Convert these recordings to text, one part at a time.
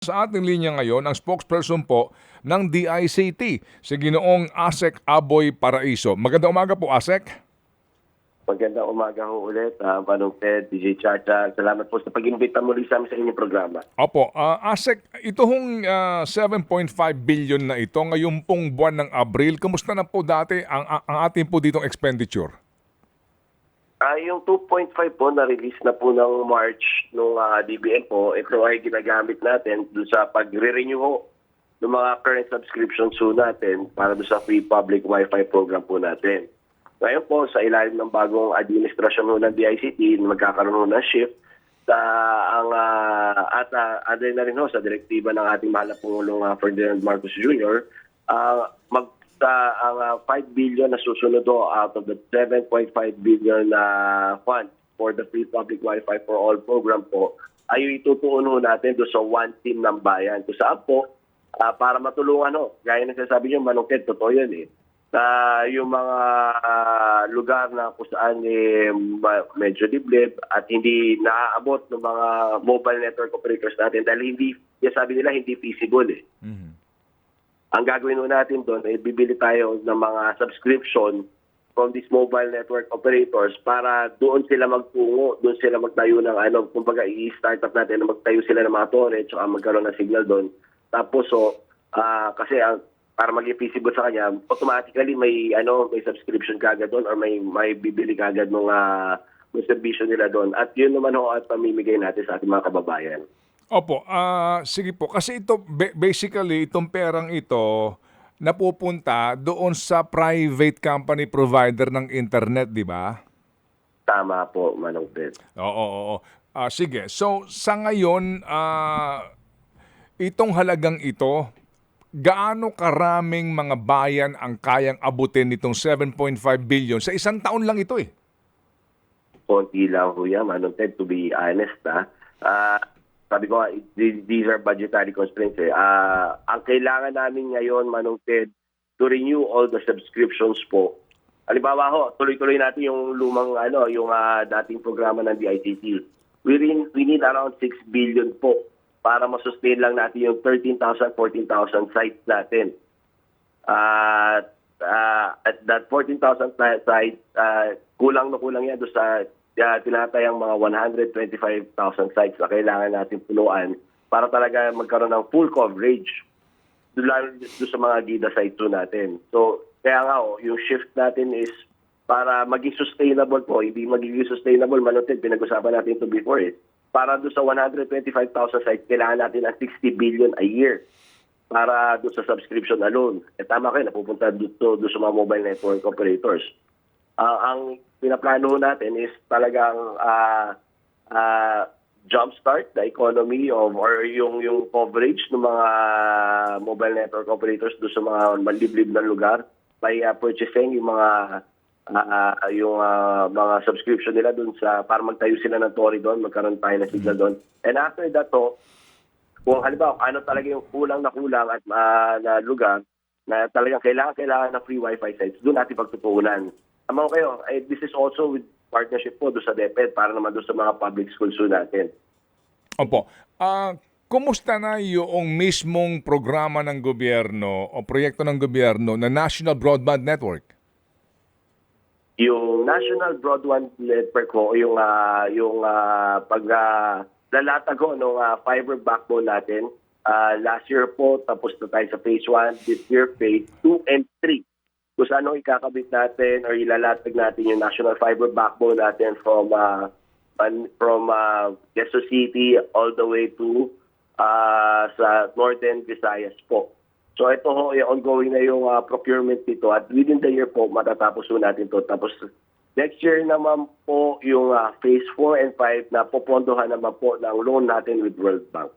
Sa ating linya ngayon, ang spokesperson po ng DICT, si Ginoong Asek Aboy Paraiso. Magandang umaga po, Asek. Magandang umaga ho ulit, uh, Manong Ted, DJ Chacha. Salamat po sa pag-imbita muli sa amin sa inyong programa. Opo, ah, Asek, ito hong ah, 7.5 billion na ito ngayong pong buwan ng Abril, kamusta na po dati ang, ang, ang ating po ditong expenditure? Ah, yung 2.5 po na-release na po ng March nung ah, DBM po, ito ay ginagamit natin doon sa pag-renew ho ng mga current subscriptions ho natin para doon sa free public Wi-Fi program po natin. Ngayon po, sa ilalim ng bagong administrasyon ho ng DICT, magkakaroon ho ng shift sa ang ah, at uh, na rin ho sa direktiba ng ating mahal na Pangulong ah, Ferdinand Marcos Jr. ah, sa ang ah, 5 billion na susunod ho out of the 7.5 billion na fund for the free public Wi-Fi for all program po ay itutuon ho natin do sa one team ng bayan. Kung saan po, ah, para matulungan ho, gaya ng sasabi niyo, Manong totoo yan eh na yung mga ah, lugar na kung saan eh, medyo liblib at hindi naaabot ng mga mobile network operators natin dahil hindi, sabi nila, hindi feasible eh. Ang gagawin nun natin doon ay bibili tayo ng mga subscription from these mobile network operators para doon sila magtungo, doon sila magtayo ng ano, kumbaga i-start up natin na magtayo sila ng mga torre tsaka magkaroon ng signal doon. Tapos so, ah, kasi ang para maging feasible sa kanya, automatically may ano, may subscription kagad doon or may may bibili kagad ng uh, ng serbisyo nila doon. At yun naman ho at pamimigay natin sa ating mga kababayan. Opo, ah, sige po. Kasi ito, ba- basically, itong perang ito, napupunta doon sa private company provider ng internet, di ba? Tama po, Manong Ted. Oo, oo, oo. Ah, sige. So, sa ngayon, ah, itong halagang ito, gaano karaming mga bayan ang kayang abutin nitong 7.5 billion? Sa isang taon lang ito eh. konti lang ho yan, Manong Ted, to be honest, ha. Ah, sabi ko, nga, these are budgetary constraints, eh. Ah, ang kailangan namin ngayon, Manong Ted, to renew all the subscriptions po. Halimbawa ho, tuloy-tuloy natin yung lumang, ano, yung ah, dating programa ng DICT. We, rin, we need around 6 billion po para masustain lang natin yung 13,000, 14,000 sites natin. At ah, at that 14,000 sa- sites, ah, kulang na kulang yan doon sa uh, tinatayang mga 125,000 sites na kailangan natin punuan para talaga magkaroon ng full coverage doon lalo doon sa mga gida sites po natin. So, kaya nga oh, yung shift natin is para maging sustainable po, hindi magiging sustainable, manutin, pinag-usapan natin ito before eh. Para doon sa 125,000 sites, kailangan natin ng 60 billion a year para doon sa subscription alone. E tama kayo, napupunta dito doon sa mga mobile network operators. Ah, ang pinaplano natin is talagang ah ah, jumpstart the economy of or yung yung coverage ng mga mobile network operators doon sa mga maliblib na lugar by ah, purchasing yung mga ah, ah, yung ah, mga subscription nila doon sa para magtayo sila ng tori doon, magkaroon tayo ng signal doon. And after that to, kung halimbawa ano talaga yung kulang na kulang at ah, na lugar na talagang kailangan kailangan ng free wifi sites, doon natin pagtutuunan. Tama ko kayo, eh, this is also with partnership po doon sa DepEd para naman doon sa mga public schools natin. Opo. Ah, kumusta na yung mismong programa ng gobyerno o proyekto ng gobyerno na National Broadband Network? Yung National Broadband Network ko, yung ah, yung ah, pag ah, lalatag ko ng ah, fiber backbone natin, ah, last year po tapos na tayo sa phase 1, this year phase 2 and 3. Kung saan ikakabit natin or ilalatag natin yung national fiber backbone natin from pan- from uh, Quezon City all the way to ah, sa Northern Visayas po. So ito ho, yung ongoing na yung ah, procurement nito at within the year po matatapos po natin to. Tapos next year naman po yung ah, phase 4 and 5 na popondohan naman po ng loan natin with World Bank.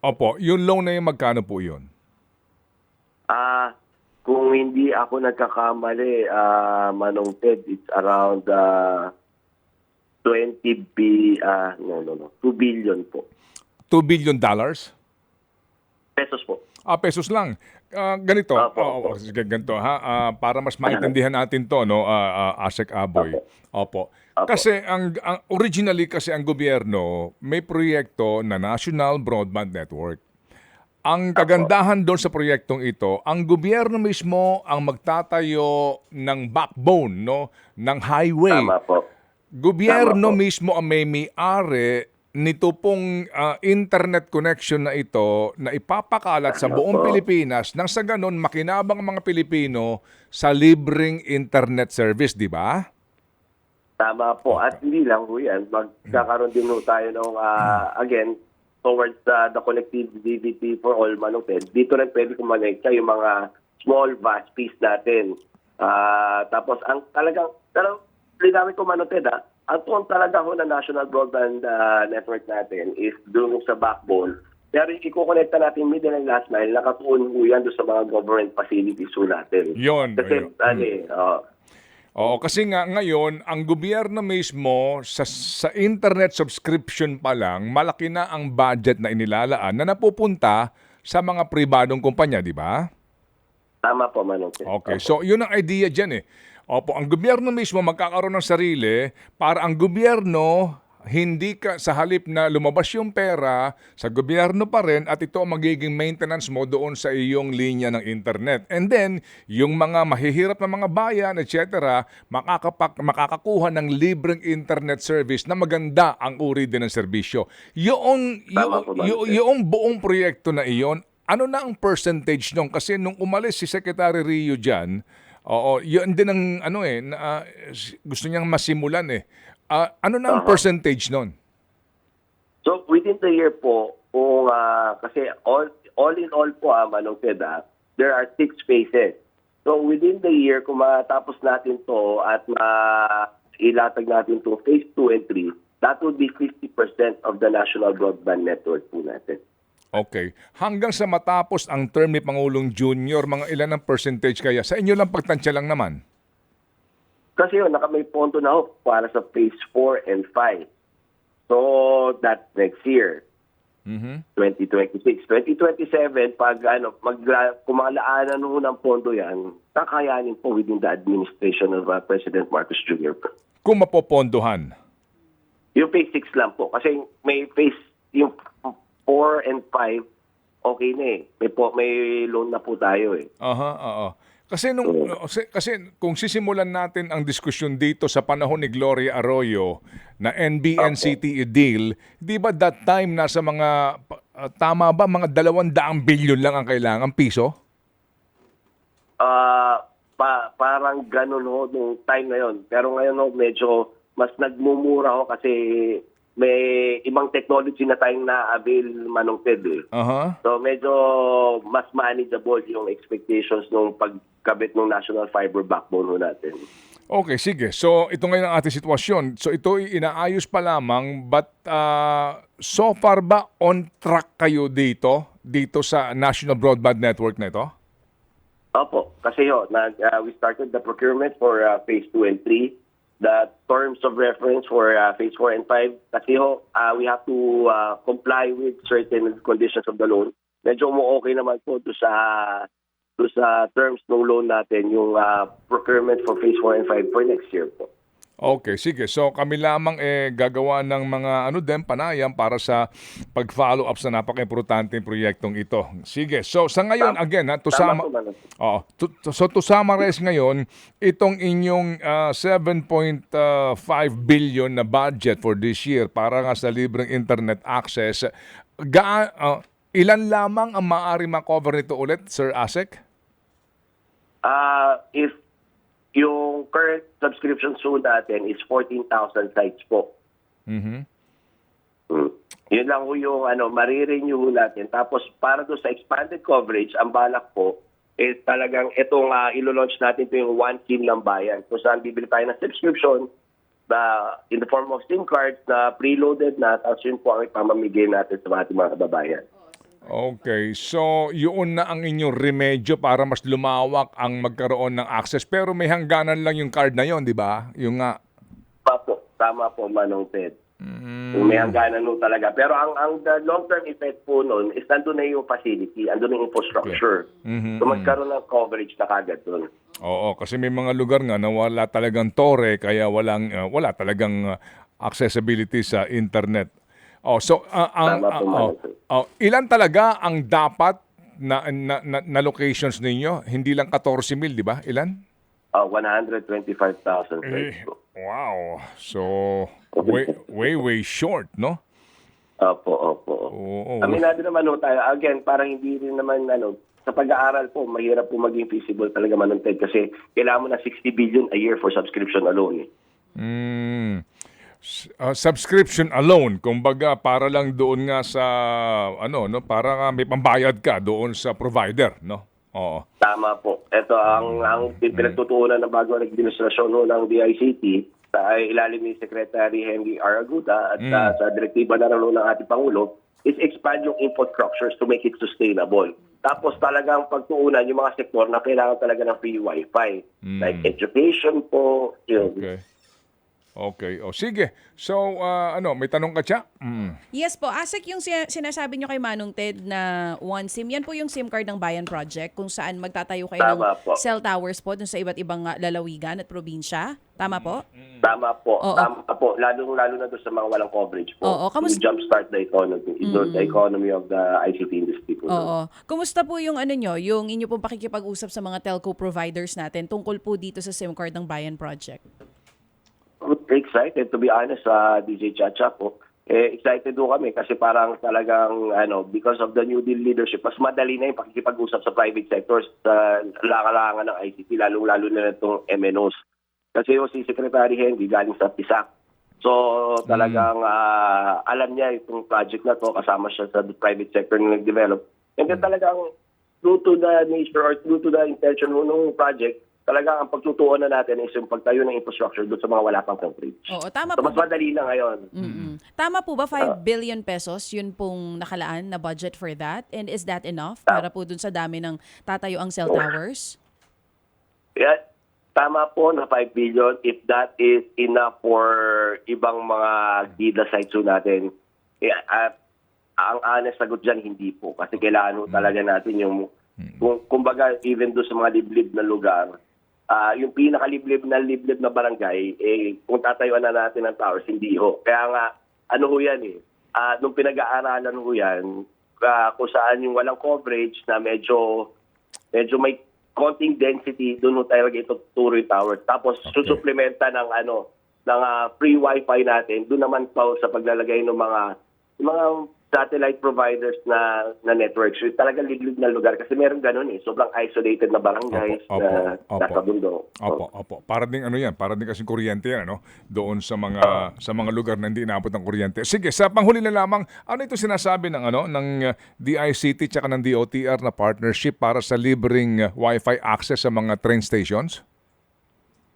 Opo, yung loan na yung magkano po yun? Ah, kung hindi ako nagkakamali, ah, Manong Ted, it's around ah, 20 b ah, no no no, 2 billion po. 2 billion dollars? Pesos po. Ah, pesos lang. Ah, ganito, Opo, Oo, opo. sige, ganito ha, Ah, para mas maintindihan natin to, no, ah, ah, Asek Aboy. Opo. Opo. Kasi ang, ang originally kasi ang gobyerno may proyekto na National Broadband Network. Ang kagandahan doon sa proyektong ito, ang gobyerno mismo ang magtatayo ng backbone no ng highway. Tama po. Gobyerno Tama po. mismo ang may may-ari nito pong ah, internet connection na ito na ipapakalat sa buong po. Pilipinas nang sa ganun makinabang ang mga Pilipino sa libreng internet service, di ba? Tama po. At hindi lang po yan. Magkakaroon din po tayo ng, ah, again, towards uh, the connectivity for all manuped. Dito rin pwede kumonekta yung mga small vast piece natin. Ah, tapos, ang talagang, pero linawin ko manuped ha, ang tuon talaga ho na national broadband ah, network natin is doon sa backbone. Pero ikukonekta natin middle and last mile, nakatuon ho yan doon sa mga government facilities ho natin. Yun. Kasi, ayun. ano eh, oh, Oo, kasi nga ngayon, ang gobyerno mismo sa, sa internet subscription pa lang, malaki na ang budget na inilalaan na napupunta sa mga pribadong kumpanya, di ba? tama po, Manong. Okay, so yun ang idea dyan eh. Opo, ang gobyerno mismo magkakaroon ng sarili para ang gobyerno hindi ka sa halip na lumabas yung pera sa gobyerno pa rin at ito ang magiging maintenance mo doon sa iyong linya ng internet. And then, yung mga mahihirap na mga bayan, etc., makakapak, makakakuha ng libreng internet service na maganda ang uri din ng serbisyo. Yung, yung, yung, yung buong proyekto na iyon, ano na ang percentage nung? Kasi nung umalis si Secretary Rio dyan, oo, yun din ang ano eh, na, ah, gusto niyang masimulan eh. Ah, ano na ang percentage nun? So within the year po, kung ah, kasi all all in all po ah, Manong Ted, ah, there are six phases. So within the year, kung matapos natin to at ma ilatag natin to phase 2 and 3, that would be 50% of the national broadband network po natin. Okay. Hanggang sa matapos ang term ni Pangulong Junior, mga ilan ang percentage kaya? Sa inyo lang pagtansya lang naman. Kasi yun, naka may pondo na ho para sa phase 4 and 5. So that's next year. Mhm. 2026. 2027, pag ano, mag, kumalaanan ho ng pondo yan, kakayanin po within the administration of uh, President Marcos Jr. Kung mapopondohan. Yung phase 6 lang po. Kasi may phase, yung 4 and 5, okay na eh. May, po, may loan na po tayo eh. Aha, oo. Kasi nung kasi, kung sisimulan natin ang diskusyon dito sa panahon ni Gloria Arroyo na NBNCT deal, 'di ba that time nasa mga uh, tama ba mga 200 billion lang ang kailangan piso? Ah, pa, parang ganun ho nung time na yon. Pero ngayon ho, medyo mas nagmumura ho kasi may ibang technology na tayong na-avail manong Ted eh. Aha. So medyo mas manageable yung expectations nung pagkabit ng national fiber backbone natin. Okay, sige. So ito ngayon ang ating sitwasyon. So ito ay inaayos pa lamang but uh, so far ba on track kayo dito dito sa National Broadband Network na ito? Opo, kasi ho, nag, uh, we started the procurement for uh, phase 2 and 3. The terms of reference for uh, phase 4 and 5, kasi ho, uh, we have to uh, comply with certain conditions of the loan. Medyo mo-okay naman po to sa to sa terms ng loan natin, yung uh, procurement for phase 4 and 5 for next year po. Okay, sige. So kami lamang eh gagawa ng mga ano din panayam para sa pag-follow up sa napaka-importanteng proyektong ito. Sige. So sa ngayon again ha, to Tama Manong. Oo. To- to- so to summarize ngayon, itong inyong ah, 7.5 billion na budget for this year para nga sa libreng internet access, ga ah, ilan lamang ang maaari ma-cover nito ulit, Sir Asek? Uh, if yung current subscription soon natin is 14,000 sites po. Mhm. Mm. Yun lang ho yung ano, marirenew natin. Tapos para do sa expanded coverage, ang balak po is talagang itong uh, ilo-launch natin ito yung one SIM lang bayan. Kung saan bibili tayo ng subscription na in the form of SIM cards na preloaded na tapos yun po ang ipamamigay natin sa ating mga kababayan. Okay, so yun na ang inyong remedyo para mas lumawak ang magkaroon ng access. Pero may hangganan lang yung card na yon, di ba? Yung nga. Pa po, tama po Manong Ted. Mm, May hangganan ho talaga. Pero ang ang the long-term effect po nun is nandun na yung facility, andun na yung infrastructure. Mhm, So magkaroon ng coverage na kagad dun. Oo, kasi may mga lugar nga na wala talagang tore kaya walang uh, wala talagang uh, accessibility sa internet. Oh, so ah, ang Tama ah, po, oh, oh, ilan talaga ang dapat na, na, na, na locations ninyo? Hindi lang 14,000, di ba? Ilan? Uh, 125,000 Eh, wow. So way way way short, no? Opo, opo. Oo. Aminado naman ho tayo. Again, parang hindi rin naman, ano, sa pag-aaral po, mahirap po maging feasible talaga Manong Ted kasi kailangan mo na 60 billion a year for subscription alone. Eh. Mm. Uh, subscription alone, kumbaga para lang doon nga sa ano no, para nga may pambayad ka doon sa provider, no? Oo. Tama po. Ito ang ang pinagtutuunan ng bago na administrasyon ho ng DICT sa ilalim ni Secretary Henry Araguta at uh, sa direktiba na rin ng ating Pangulo is expand yung infrastructures to make it sustainable. Tapos talagang pagtuunan yung mga sektor na kailangan talaga ng free wifi. Like education po. Okay. Okay. O sige. So ah, ano, may tanong ka siya? Mm. Yes po, ASEC yung si- sinasabi nyo kay Manong Ted na one SIM, yan po yung SIM card ng Bayan Project kung saan magtatayo kayo Tama ng po. cell towers po dun sa iba't ibang ah, lalawigan at probinsya. Tama po? Tama po. Oo. Tama po. Lalo, lalo na doon sa mga walang coverage po. Oo, kamus- To jumpstart the economy, the economy of the ICT industry po. Oo. Kumusta po yung ano nyo, yung inyo pong pakikipag-usap sa mga telco providers natin tungkol po dito sa SIM card ng Bayan Project? Excited to be honest sa DJ Chacha po. Eh, excited do kami kasi parang talagang ano because of the New Deal leadership mas madali na yung pakikipag-usap sa private sectors sa langalangan ng ICT lalong-lalo na itong MNOs. Kasi yung si Secretary Henry galing sa PISAC. So talagang ah, alam niya itong project na to kasama siya sa private sector na nag-develop. And then talagang due to the nature or due to the intention ng project, talagang ang pagtutuunan natin is yung pagtayo ng infrastructure doon sa mga wala pang coverage. Oo, tama So po. mas madali na ngayon. Mm-mm. Tama po ba 5 billion pesos yun pong nakalaan na budget for that? And is that enough para po dun sa dami ng tatayo ang cell towers? Kaya tama po na 5 billion if that is enough for ibang mga GIDA sites natin. Eh, at ang honest sagot dyan, hindi po. Kasi kailangan ho talaga natin yung, kung, kumbaga, even doon sa mga liblib na lugar, ah yung pinakaliblib na liblib na barangay, eh, kung tatayuan na natin ng towers, hindi ho. Kaya nga, ano ho yan eh, ah nung pinag-aaralan ho yan, ah, kung saan yung walang coverage na medyo medyo may konting density, doon ho tayo ito turo yung tower. Tapos susuplementa ng ano ng ah, free wifi natin, doon naman pa sa paglalagay ng mga mga satellite providers na na networks. So, talagang liblib na lugar kasi meron ganun eh. Sobrang isolated na barangays Opo, na opo, nasa opo. bundok. Opo, opo. Para ding ano yan, para din kasing kuryente yan, ano? Doon sa mga sa mga lugar na hindi inaabot ng kuryente. Sige, sa panghuli na lamang, ano ito sinasabi ng ano ng uh, DICT tsaka ng DOTR na partnership para sa libreng uh, Wi-Fi access sa mga train stations?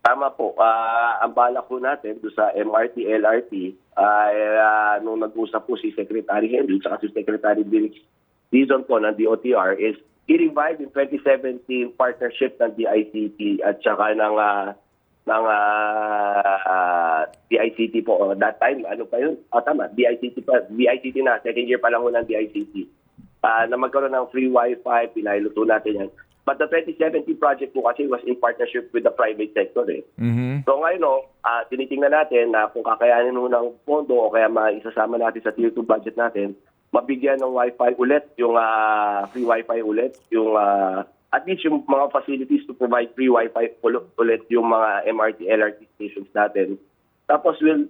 Tama po. Ah, ang balak po natin do sa MRT, LRT, ay ah, nung nag-usap po si Secretary Henry at si Secretary Bill Dizon po ng DOTR is i-revive in 2017 partnership ng DICT at saka ng ah, ng ah, DICT po. That time, ano pa yun? Ah, tama, DICT pa. DICT na. Second year pa lang ho ng DICT. Ah, na magkaroon ng free wifi, pinailuto natin yan. But the 2070 project po kasi was in partnership with the private sector eh. Mhm. So ngayon, no, ah, tinitingnan natin na kung kakayanin mo ng pondo o kaya maisasama natin sa tier 2 budget natin, mabigyan ng wifi ulit, yung ah, free wifi ulit, yung ah, at least yung mga facilities to provide free wifi ul- ulit yung mga MRT, LRT stations natin. Tapos we'll,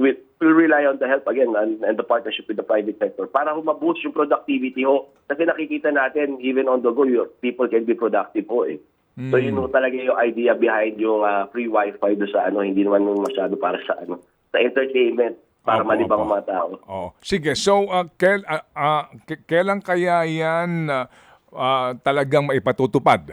we'll, we'll rely on the help again and, and the partnership with the private sector para humaboost yung productivity ho. Kasi nakikita natin, even on the go, your people can be productive ho eh. So yun ho talaga yung idea behind yung ah, free wifi do sa ano, hindi naman masyado para sa ano, sa entertainment para Opo, malibang opo. mga tao. Oh, sige. So, uh, kail, ah, ah, k- kailan kaya yan ah, ah, talagang maipatutupad?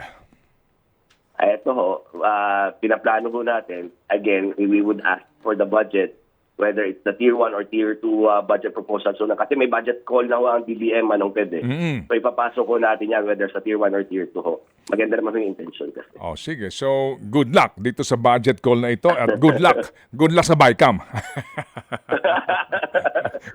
Ah, Ito ho, ah, pinaplano ho natin, again, we would ask for the budget, whether it's the tier 1 or tier 2 ah, budget proposal. So, na, kasi may budget call na ho ang DBM, anong pwede. Mm. So, ipapasok ho natin yan, whether sa tier 1 or tier 2 ho. Maganda naman yung intention kasi. Oh, sige. So, good luck dito sa budget call na ito at good luck. Good luck sa BICAM.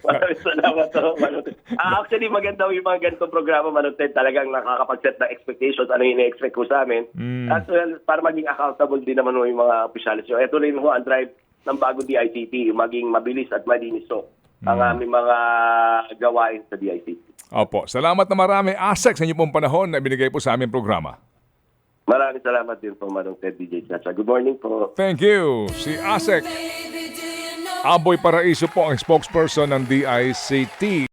Maraming salamat ho, Manong. Ah, actually, maganda yung mga ganitong programa, Ted. Talagang nakakapag-set ng expectations, ano yung ina-expect ko sa amin. As well, para maging accountable din naman ho yung mga opisyalis. So, ito rin ho ang drive ng bagong DICT, maging mabilis at malinis ho. ang aming mga gawain sa DICT. Opo. Salamat na marami, ASEC, sa inyo pong panahon na binigay po sa aming programa. Maraming salamat din po, Manong Ted DJ Chacha. Good morning po. Thank you. Si ASEC, Aboy Paraiso po ang spokesperson ng DICT.